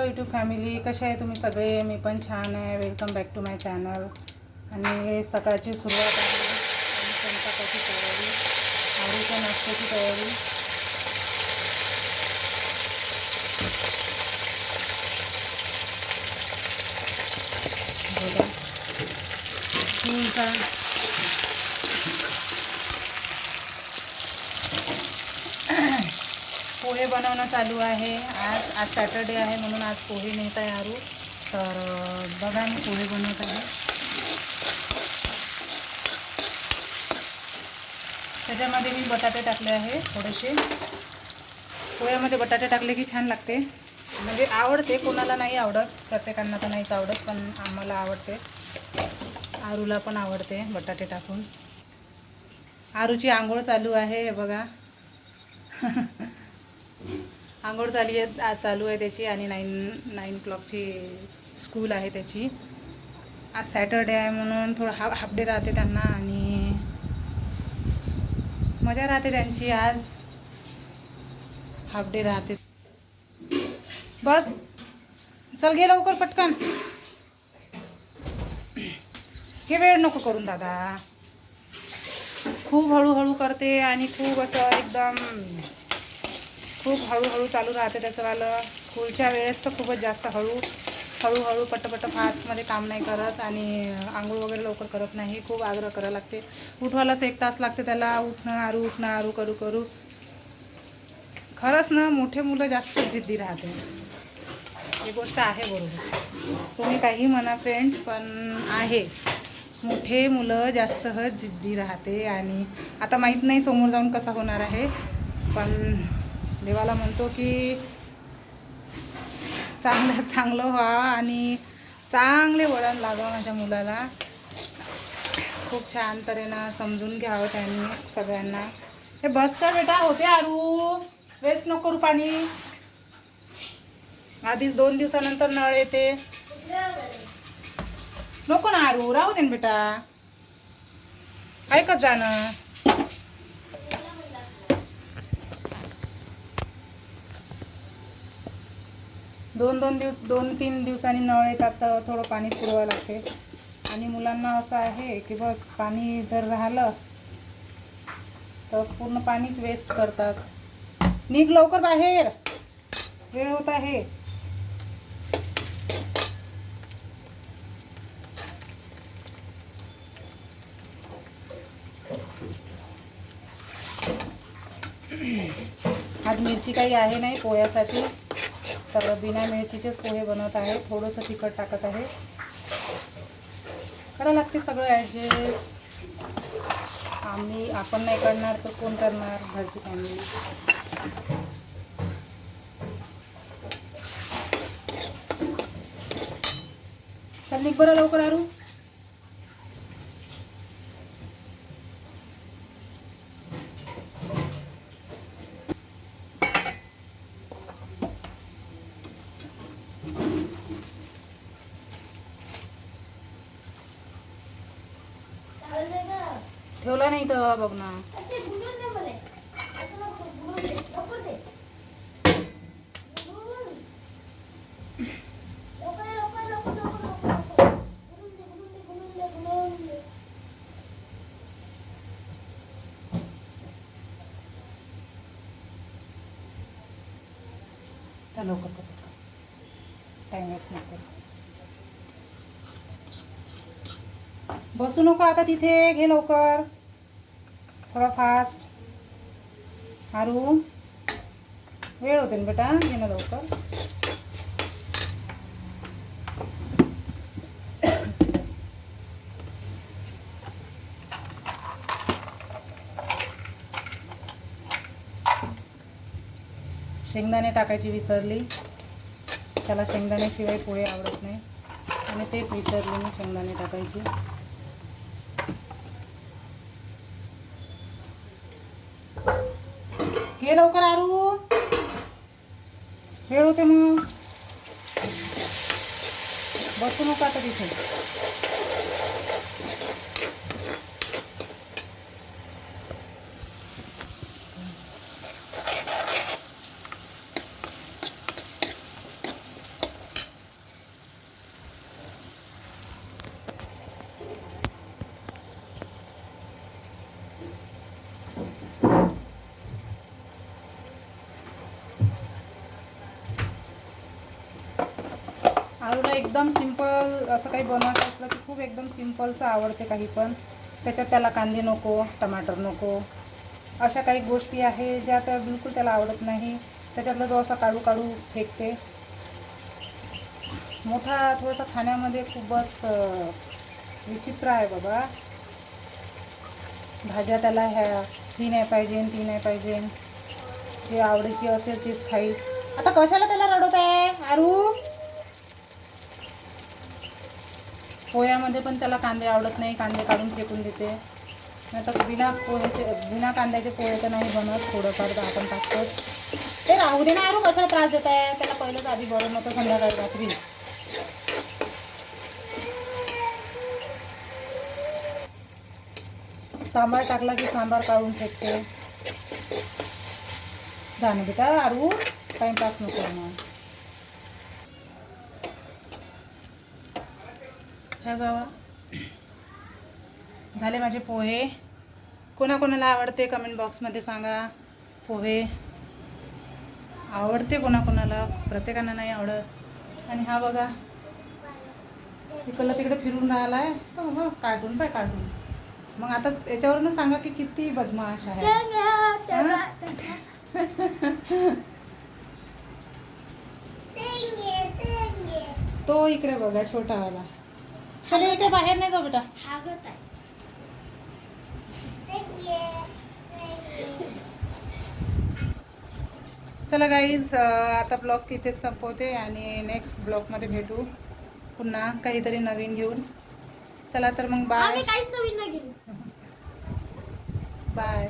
Hello YouTube family कसे आहे तुम्ही सगळे? मी पण छान आहे. Welcome back to my channel आणि सकाळची सुरुवात आहे. आणि स्वयंपाकाची तयारी. आवडीच्या नाश्त्याची तयारी. बघा. पोहे बनवणं चालू आहे. आज आज सॅटर्डे आहे म्हणून आज पोहे नेत आहे आरू तर बघा मी पोहे बनवत आहे. त्याच्यामध्ये मी बटाटे टाकले आहे थोडेसे. पोह्यामध्ये बटाटे टाकले की छान लागते. म्हणजे आवडते कोणाला नाही आवडत. प्रत्येकांना तर नाहीच आवडत पण आम्हाला आवडते. आरूला पण आवडते बटाटे टाकून. आरूची आंघोळ चालू आहे हे बघा. आंघोळ चालू आहे आज चालू आहे त्याची आणि नाईन नाईन क्लॉकची स्कूल आहे त्याची. आज सॅटरडे आहे म्हणून थोडं हाफ हाफ डे राहते त्यांना आणि मजा राहते त्यांची आज. हाफ डे राहते. बस. चल गे लवकर पटकन. हे वेळ नको करून दादा. खूप हळूहळू करते आणि खूप असं एकदम खूप हळूहळू चालू राहते त्याचंवालं स्कूलच्या वेळेस तर खूपच जास्त हळू हळूहळू पट्टपट्ट फास्टमध्ये काम नाही करत आणि आंघोळ वगैरे लवकर करत नाही खूप आग्रह करायला लागते. उठवायलाच एक तास लागते त्याला उठणं आरू उठणं आरू करू करू. खरंच ना मोठे मुलं जास्त जिद्दी राहते. ही गोष्ट आहे बरोबर. तुम्ही काही म्हणा फ्रेंड्स पण आहे. मोठे मुलं जास्त जिद्दी राहते आणि आता माहीत नाही समोर जाऊन कसा होणार आहे पण देवाला म्हणतो की चांगलं चांगलं व्हा आणि चांगले वळण लागावं माझ्या मुलाला. खूप छान तऱ्हेनं समजून घ्यावं त्यांनी सगळ्यांना. हे बस कर बेटा होते आरू वेस्ट नको करू पाणी. आधीच दोन दिवसानंतर नळ येते. नको ना आरू राहू दे बेटा. ऐकत जाणं दोन दोन दिवस दोन तीन दिवसांनी नळ येतात तर थोडं पाणी पुरवावं लागते. आणि मुलांना असं आहे की बस पाणी जर राहिलं तर पूर्ण पाणीच वेस्ट करतात. नीट लवकर बाहेर. वेळ होत आहे. आज मिरची काही आहे नाही पोह्यासाठी. तर बिना मिरचीचेच पोहे बनवत आहे. थोडंसं तिखट टाकत आहे. करावं लागते सगळं ॲडजस्ट आम्ही आपण नाही करणार तर कोण करणार? घरची फॅमिली चल निघ बरं लवकर आरू. ठेवला नाही तर बघ ना. लवकर कर. टाइम वेस्ट नको बसू नको आता तिथे घे लवकर. थोडा फास्ट हारू. वेळ होते ना बेटा घे ना लवकर. शेंगदाणे टाकायची विसरली. त्याला शेंगदाण्याशिवाय पोहे आवडत नाही. आणि तेच विसरली मी शेंगदाणे टाकायची. घे लवकर आरू वेळ होते मग बसू नको आता तिथे एकदम सिंपल असं काही बनवायचं असलं की खूप एकदम सिम्पलचं आवडते काही पण. त्याच्यात त्याला कांदे नको टमाटर नको. अशा काही गोष्टी आहे ज्या त्या बिलकुल त्याला आवडत नाही. त्याच्यातला जो असा काढू काढू फेकते. मोठा थोडासा खाण्यामध्ये खूपच विचित्र आहे बाबा. भाज्या त्याला ह्या ही नाही पाहिजे ती नाही पाहिजे. जे आवडीची असेल तीच खाईल. आता कशाला त्याला रडवत आहे आरू? पोह्यामध्ये पण त्याला कांदे आवडत नाही कांदे काढून फेकून देते. नाही तर बिना पोह्याचे बिना कांद्याचे पोहे तर नाही बनत थोडंफार तर आपण टाकतो ते राहू दे ना आरू कशाला त्रास देत आहे? त्याला पहिलंच आधी बरं नव्हतं संध्याकाळी रात्री. सांबार टाकला की सांबार काढून फेकते. जाणं बेटा आरू? टाईमपास नको मग ह्या गावा. झाले माझे पोहे. कोणाकोणाला आवडते कमेंट बॉक्समध्ये सांगा. पोहे. आवडते कोणाकोणाला. प्रत्येकांना नाही आवडत. आणि हा बघा. इकडलं तिकडे फिरून राहिला आहे हो कार्टून पाय कार्टून मग आता याच्यावरूनच सांगा की किती बदमाश आहे. तो इकडे बघा छोटावाला. चले इकडे बाहेर नाही जाऊ बेटा. चला गाईज आता ब्लॉग इथेच संपवते आणि नेक्स्ट ब्लॉगमध्ये भेटू. पुन्हा काहीतरी नवीन घेऊन. चला तर मग बाय आम्ही काहीच नवीन नाही घेऊ. बाय